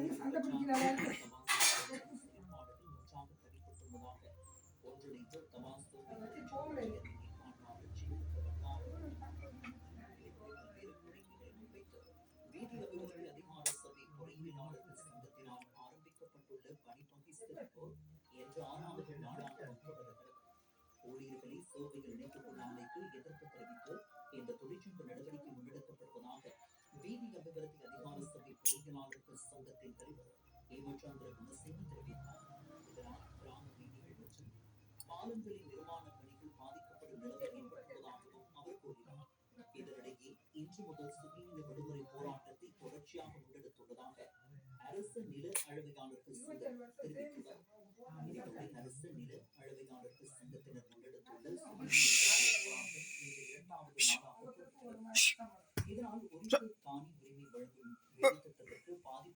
அவள் அங்கே சண்டை பிடிக்கிறாளா ஊழியர்களை சேவையில் இணைத்துக் கொள்ளாமைக்கு எதிர்ப்பு தெரிவித்து இந்த தொழிற்சங்க நடவடிக்கை முன்னெடுக்கப்படுவதாக வீதி அபிவிருத்தி அதிகார சங்கத்தின் தலைவர் தெரிவித்தார் இதனால் கிராம வீதிகள் மற்றும் பாலங்களின் நிர்மாண பணிகள் பாதிக்கப்படும் நிலைமை ஏற்பட்டுள்ளதாகவும் அவர் கூறினார் இதனிடையே இன்று முதல் விடுமுறை போராட்டத்தை தொடர்ச்சியாக முன்னெடுத்துள்ளதாக அரசு நில அளவையாளர்கள் சங்கம் அரசு நில அளவையாளர்கள் சங்கத்தினர் முன்னெடுத்துள்ள போராட்டம் இன்று இரண்டாவது நாளாக இதனால் ஒரு